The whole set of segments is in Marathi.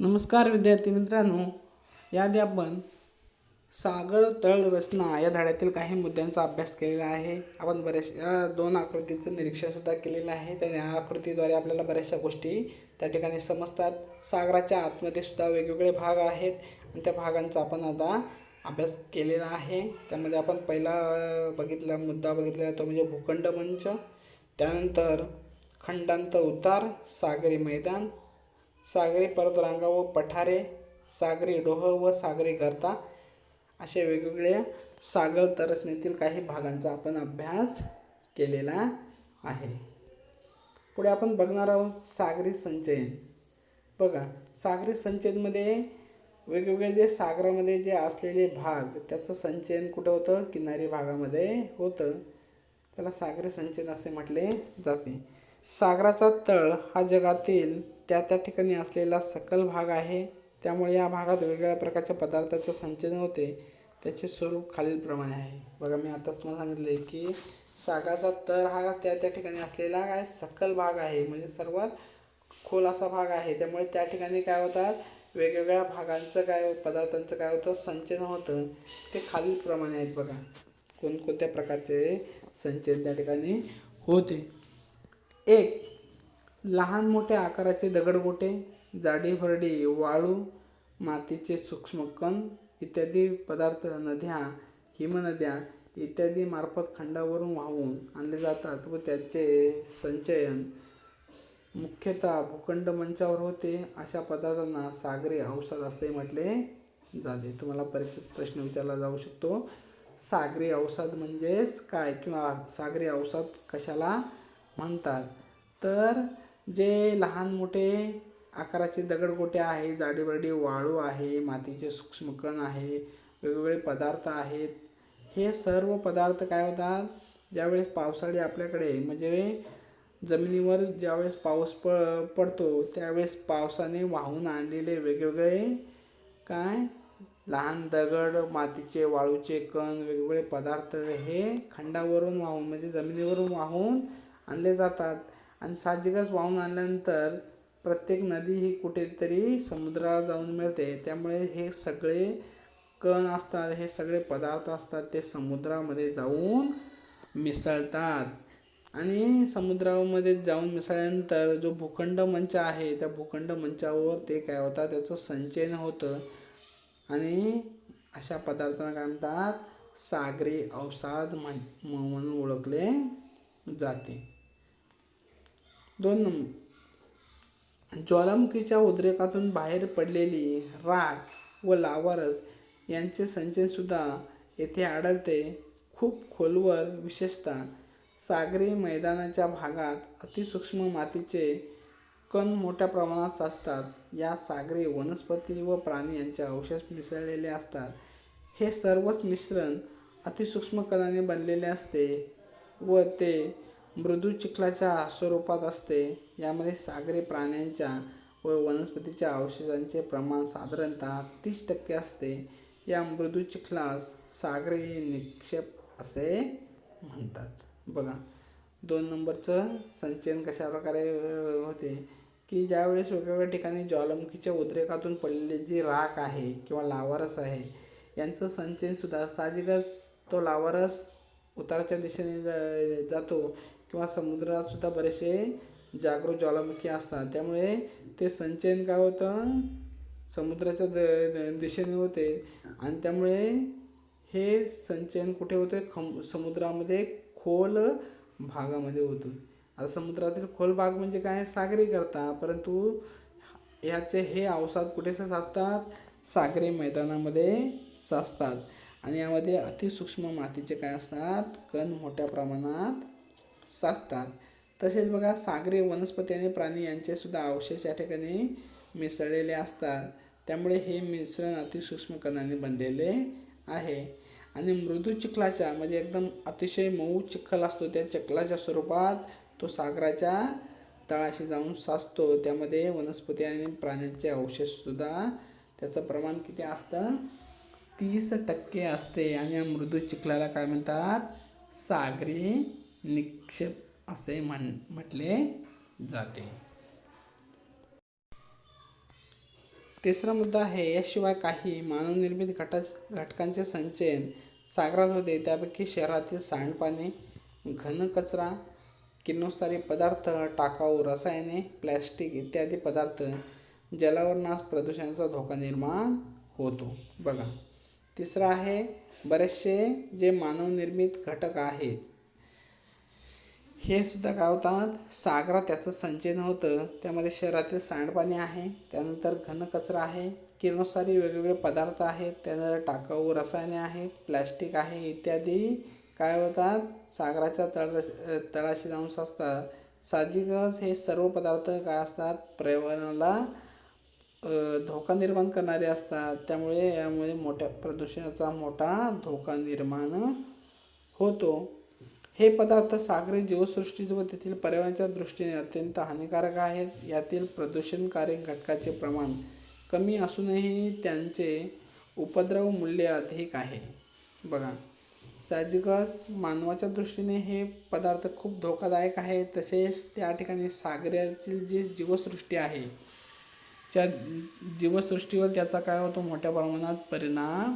नमस्कार विद्यार्थी मित्रांनो. याआधी आपण सागर तळ रचना या धड्यातील काही मुद्द्यांचा अभ्यास केलेला आहे. आपण बऱ्याचशा दोन आकृतीचं निरीक्षणसुद्धा केलेलं आहे. त्या या आकृतीद्वारे आपल्याला बऱ्याचशा गोष्टी त्या ठिकाणी समजतात. सागराच्या आतमध्ये सुद्धा वेगवेगळे भाग आहेत. आणि त्या भागांचा आपण आता अभ्यास केलेला आहे. त्यामध्ये आपण पहिला बघितला मुद्दा बघितलेला तो म्हणजे भूखंड मंच. त्यानंतर खंडांत उतार सागरी मैदान सागरी पर्वतरांगा व पठारे सागरी डोह व सागरी करता असे वेगवेगळ्या सागर तरसनेतील काही भागांचा आपण अभ्यास केलेला आहे. पुढे आपण बघणार आहोत सागरी संचयन. बघा सागरी संचयनमध्ये वेगवेगळे जे सागरामध्ये जे असलेले भाग त्याचं संचयन कुठं होतं? किनारी भागामध्ये होतं. त्याला सागरी संचयन असे म्हटले जाते. सागराचा तळ हा जगातील त्या त्या ठिकाणी असलेला सकल भाग आहे. त्यामुळे या भागात वेगवेगळ्या प्रकारच्या पदार्थाचं संचलन होते. त्याचे स्वरूप खालीलप्रमाणे आहे. बघा मी आताच तुम्हाला सांगितले की सागाचा तर हा त्या त्या ठिकाणी असलेला काय सकल भाग आहे. म्हणजे सर्वात खोल असा भाग आहे. त्यामुळे त्या ठिकाणी काय होतात? वेगवेगळ्या भागांचं काय पदार्थांचं काय होतं? संचयन होतं. ते खालीलप्रमाणे आहेत बघा. कोणकोणत्या प्रकारचे संचयन त्या ठिकाणी होते? एक लहान मोठ्या आकाराचे दगडगोटे जाडी भरडी वाळू मातीचे सूक्ष्म कण इत्यादी पदार्थ नद्या हिमनद्या इत्यादी मार्फत खंडावरून वाहून आणले जातात व त्याचे संचयन मुख्यतः भूखंड मंचावर होते. अशा पदार्थांना सागरी अवसाद असे म्हटले जाते. तुम्हाला परीक्षेत प्रश्न विचारला जाऊ शकतो. सागरी अवसाद म्हणजेच काय? किंवा सागरी अवसाद कशाला म्हणतात? तर जे लहान मोठे आकाराचे दगडगोटे आहे जाडीबरडी वाळू आहे मातीचे सूक्ष्म कण आहे वेगवेगळे पदार्थ आहेत. हे सर्व पदार्थ काय होतात? ज्यावेळेस पावसाळी आपल्याकडे म्हणजे जमिनीवर ज्यावेळेस पाऊस प पडतो त्यावेळेस पावसाने वाहून आणलेले वेगवेगळे काय? लहान दगड मातीचे वाळूचे कण वेगवेगळे पदार्थ हे खंडावरून वाहून म्हणजे जमिनीवरून वाहून आणले जातात. आणि साहजिकच वाहून आणल्यानंतर प्रत्येक नदी ही कुठेतरी समुद्राला जाऊन मिळते. त्यामुळे हे सगळे कण असतात हे सगळे पदार्थ असतात ते समुद्रामध्ये जाऊन मिसळतात. आणि समुद्रामध्ये जाऊन मिसळल्यानंतर जो भूखंड मंच आहे त्या भूखंड मंचावर ते काय होतात त्याचं संचयन होतं. आणि अशा पदार्थांना काय म्हणतात? सागरी अवसाद म्हण म्हणून ओळखले जाते. दोन नंबर. ज्वालामुखीच्या उद्रेकातून बाहेर पडलेली राख व लावारस यांचे संचयसुद्धा येथे आढळते. खूप खोलवर विशेषतः सागरी मैदानाच्या भागात अतिसूक्ष्म मातीचे कण मोठ्या प्रमाणात साचतात. या सागरी वनस्पती व प्राणी यांचे अवशेष मिसळलेले असतात. हे सर्वच मिश्रण अतिसूक्ष्म कणाने बनलेले असते व ते मृदू चिखलाच्या स्वरूपात असते. यामध्ये सागरी प्राण्यांच्या व वनस्पतीच्या अवशेषांचे प्रमाण साधारणतः तीस टक्के असते. या मृदू चिखलास सागरी निक्षेप असे म्हणतात. बघा दोन नंबरचं संचयन कशा प्रकारे होते? की ज्यावेळेस वेगवेगळ्या ठिकाणी ज्वालामुखीच्या उद्रेकातून पडलेली जी राख आहे किंवा लावारस आहे यांचं संचयनसुद्धा साहजिकच तो लावारस उताराच्या दिशेने जातो. किंवा समुद्रातसुद्धा बरेचसे जागृत ज्वालामुखी असतात. त्यामुळे ते संचयन काय होतं? समुद्राच्या द द- दिशेने होते. आणि त्यामुळे हे संचयन कुठे होते खम समुद्रामध्ये खोल भागामध्ये होतो आता समुद्रातील खोल भाग म्हणजे काय? सागरी करता. परंतु ह्याचे हे अवसाद कुठे साचतात? सागरी मैदानामध्ये साचतात. आणि यामध्ये अतिसूक्ष्म मातीचे काय असतात? कण मोठ्या प्रमाणात साचतात. तसेच बघा सागरी वनस्पती आणि प्राणी यांचेसुद्धा अवशेष या ठिकाणी मिसळलेले असतात. त्यामुळे हे मिश्रण अतिसूक्ष्म कणाने बनलेले आहे. आणि मृदू चिखलाच्या म्हणजे एकदम अतिशय मऊ चिखल असतो त्या चिखलाच्या स्वरूपात तो सागराच्या तळाशी जाऊन साचतो. त्यामध्ये वनस्पती आणि प्राण्यांचे अवशेषसुद्धा त्याचं प्रमाण किती असतं? तीस टक्के असते. आणि या मृदू चिखलाला काय म्हणतात? सागरी निक्षेप असे म्हण म्हटले जाते. तिसरा मुद्दा आहे याशिवाय काही मानवनिर्मित घटक घटकांचे संचयन सागरात होते. त्यापैकी शहरातील सांडपाणी घन कचरा किरणोत्सारी पदार्थ टाकाऊ रसायने प्लॅस्टिक इत्यादी पदार्थ जलावरणास प्रदूषणाचा धोका निर्माण होतो. बघा. तिसरा आहे बरेचसे जे मानवनिर्मित घटक आहेत हे सुद्धा काय होतात? सागरात त्याचं संचयन होतं. त्यामध्ये शहरातील सांडपाणी आहे. त्यानंतर घनकचरा आहे. किरणोत्सारी वेगवेगळे पदार्थ आहेत. त्यानंतर टाकाऊ रसायने आहेत. प्लॅस्टिक आहे इत्यादी. काय होतात? सागराच्या तळ तळाशी जाऊन असतात साहजिकच हे सर्व पदार्थ काय असतात? पर्यावरणाला धोका निर्माण करणारे असतात. त्यामुळे यामुळे मोठ्या प्रदूषणाचा मोठा धोका निर्माण होतो. हे पदार्थ सागरी जीवसृष्टी व तेथील पर्यावरणाच्या दृष्टीने अत्यंत हानिकारक आहेत. यातील प्रदूषणकारी घटकाचे प्रमाण कमी असूनही त्यांचे उपद्रव मूल्य अधिक आहे. बघा साहजिकच मानवाच्या दृष्टीने हे पदार्थ खूप धोकादायक आहे. तसेच त्या ठिकाणी सागरातील जी जीवसृष्टी आहे त्या जीवसृष्टीवर त्याचा काय होतो? मोठ्या प्रमाणात परिणाम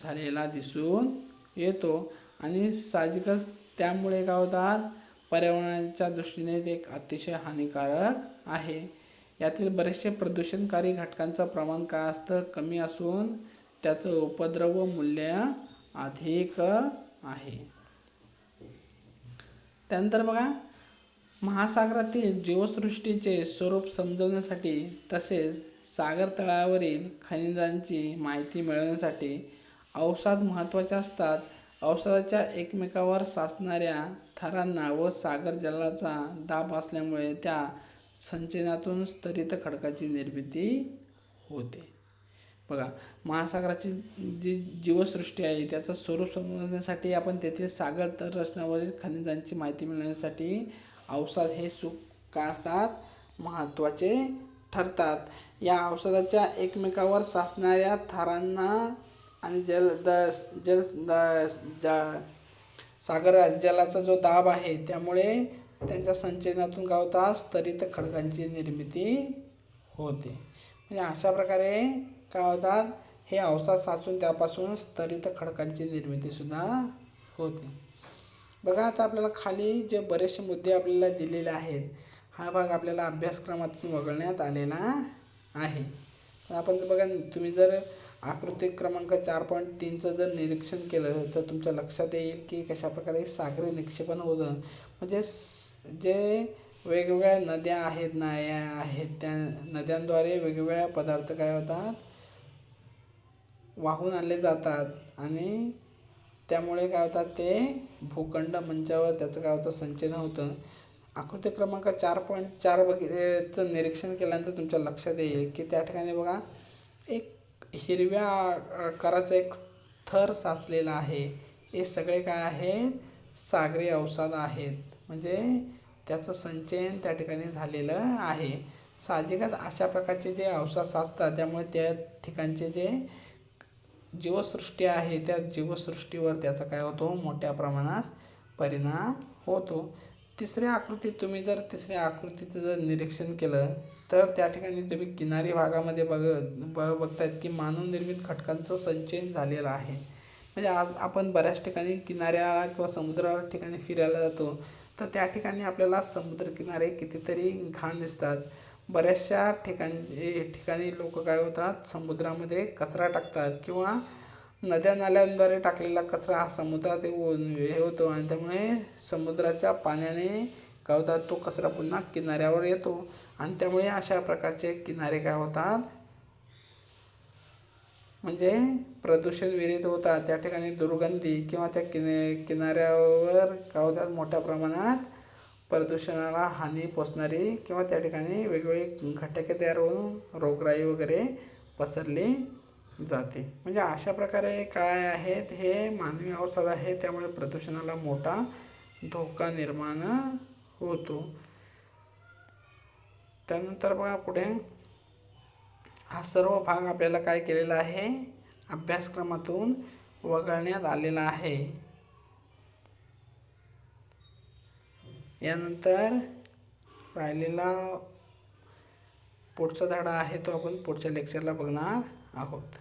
झालेला दिसून येतो. आणि साहजिकच त्यामुळे काय होतात पर्यावरणाच्या दृष्टीने ते एक अतिशय हानिकारक आहे. यातील बरेचसे प्रदूषणकारी घटकांचं प्रमाण काय असतं कमी असून त्याचं उपद्रव मूल्य अधिक आहे. त्यानंतर बघा महासागरातील जीवसृष्टीचे स्वरूप समजवण्यासाठी तसेच सागर तळावरील खनिजांची माहिती मिळवण्यासाठी औषध महत्त्वाचे असतात. औषधाच्या एकमेकावर साचणाऱ्या थरांना व सागर जलाचा दाब असल्यामुळे त्या संचयनातून स्तरित खडकाची निर्मिती होते. बघा महासागराची जी जीवसृष्टी आहे त्याचं स्वरूप समजण्यासाठी आपण तेथील सागर रचनावरील खनिजांची माहिती मिळवण्यासाठी औषध हे सुख का असतात? महत्त्वाचे ठरतात. या औषधाच्या एकमेकावर साचणाऱ्या थरांना आणि जल द जल द जा सागर जलाचा जो दाब आहे त्यामुळे त्यांच्या संचयनातून काय होतात स्तरित खडकांची निर्मिती होते. म्हणजे अशा प्रकारे काय होतात हे अवसाद साचून त्यापासून स्तरित खडकांची निर्मितीसुद्धा होते. बघा आता आपल्याला खाली जे बरेचसे मुद्दे आपल्याला दिलेले आहेत हा भाग आपल्याला अभ्यासक्रमातून वगळण्यात आलेला आहे. आपण बघा तुम्ही जर आकृती क्रमांक चार पॉईंट तीनचं जर निरीक्षण केलं तर तुमच्या लक्षात येईल की कशाप्रकारे सागरी निक्षेपण होतं म्हणजे जे वेगवेगळ्या नद्या आहेत नाया आहेत त्या नद्यांद्वारे वेगवेगळ्या पदार्थ काय होतात? वाहून आणले जातात आणि त्यामुळे काय होतात ते? भूखंड मंचावर त्याचं काय होतं? संचलन होतं. आकृती क्रमांक चार पॉईंट चार बघितचं निरीक्षण केल्यानंतर तुमच्या लक्षात येईल की त्या ठिकाणी बघा एक हिरव्या कराचं एक थर साचलेला आहे. हे सगळे काय आहे? सागरी औषध आहेत. म्हणजे त्याचं संचयन त्या ठिकाणी झालेलं आहे. साहजिकच अशा प्रकारचे जे औषध साचतात त्यामुळे त्या ठिकाणचे जे जीवसृष्टी आहे त्या जीवसृष्टीवर त्याचा काय होतो? मोठ्या प्रमाणात परिणाम होतो. तिसऱ्या आकृतीत तुम्ही जर तिसऱ्या आकृतीचं जर निरीक्षण केलं तर त्या ठिकाणी तुम्ही किनारी भागामध्ये बघ ब बघतायत की मानवनिर्मित खटकांचं संचयन झालेलं आहे. म्हणजे आज आपण बऱ्याच ठिकाणी किनाऱ्याला किंवा समुद्रा ठिकाणी फिरायला जातो तर त्या ठिकाणी आपल्याला समुद्रकिनारे कितीतरी घाण दिसतात. बऱ्याचशा ठिकाणी ठिकाणी लोक काय होतात समुद्रामध्ये कचरा टाकतात किंवा नद्या नाल्यांद्वारे टाकलेला कचरा हा समुद्रात हे होतो आणि त्यामुळे समुद्राच्या पाण्याने गावतात तो कचरा पुन्हा किनाऱ्यावर येतो. आणि त्यामुळे अशा प्रकारचे किनारे काय होतात? म्हणजे प्रदूषण विरहित होतात. त्या ठिकाणी दुर्गंधी किंवा त्या किने किनाऱ्यावर काय होतात? मोठ्या प्रमाणात प्रदूषणाला हानी पोचणारी किंवा त्या ठिकाणी वेगवेगळी घटके तयार होऊन रोगराई वगैरे पसरली जाते. म्हणजे अशा प्रकारे काय आहेत हे मानवी अवसाद आहे. त्यामुळे प्रदूषणाला मोठा धोका निर्माण होतो. त्यानंतर बघा पुढे. हा सर्व भाग आपल्याला काय केलेला आहे? अभ्यासक्रमातून वगळण्यात आलेला आहे. यानंतर राहिलेला पुढचा धडा आहे तो आपण पुढच्या लेक्चरला बघणार आहोत.